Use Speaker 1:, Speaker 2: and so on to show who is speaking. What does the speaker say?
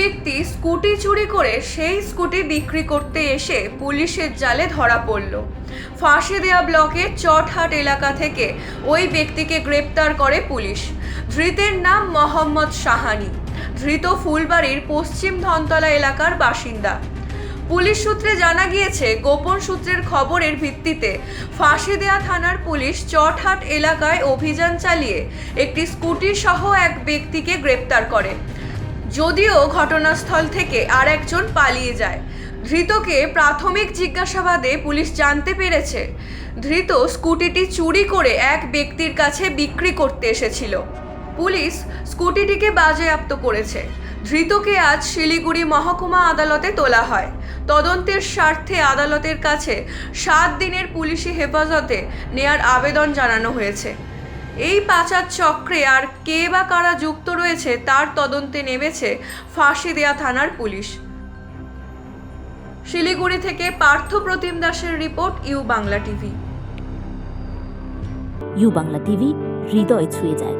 Speaker 1: ব্যক্তি স্কুটি চুরি করে সেই স্কুটি বিক্রি করতে এসে পুলিশের জালে ধরা পড়ল। ফাঁসি দেয়া ব্লকের চটহাট এলাকা থেকে ওই ব্যক্তিকে গ্রেপ্তার করে পুলিশ। ধৃতের নাম মোহাম্মদ সাহানি ধৃত ফুলবাড়ির পশ্চিম ধনতলা এলাকার বাসিন্দা। পুলিশ সূত্রে জানা গিয়েছে, গোপন সূত্রের খবরের ভিত্তিতে ফাঁসি দেয়া থানার পুলিশ চটহাট এলাকায় অভিযান চালিয়ে একটি স্কুটি সহ এক ব্যক্তিকে গ্রেপ্তার করে। যদিও ঘটনাস্থল থেকে আর একজন পালিয়ে যায়। ধৃতকে প্রাথমিক জিজ্ঞাসাবাদে পুলিশ জানতে পেরেছে। ধৃত স্কুটিটি চুরি করে এক ব্যক্তির কাছে বিক্রি করতে এসেছিল। পুলিশ স্কুটিটিকে বাজেয়াপ্ত করেছে। ধৃতকে আজ শিলিগুড়ি মহকুমা আদালতে তোলা হয়। তদন্তের স্বার্থে আদালতের কাছে সাত দিনের পুলিশি হেফাজতে নেয়ার আবেদন জানানো হয়েছে। এই পাচার চক্রে আর কে বা কারা যুক্ত রয়েছে তার তদন্তে নেমেছে ফাঁসি দেয়া থানার পুলিশ। শিলিগুড়ি থেকে পার্থ প্রতিম দাসের report, U Bangla TV.
Speaker 2: U Bangla TV, হৃদয় ছুঁয়ে যায়।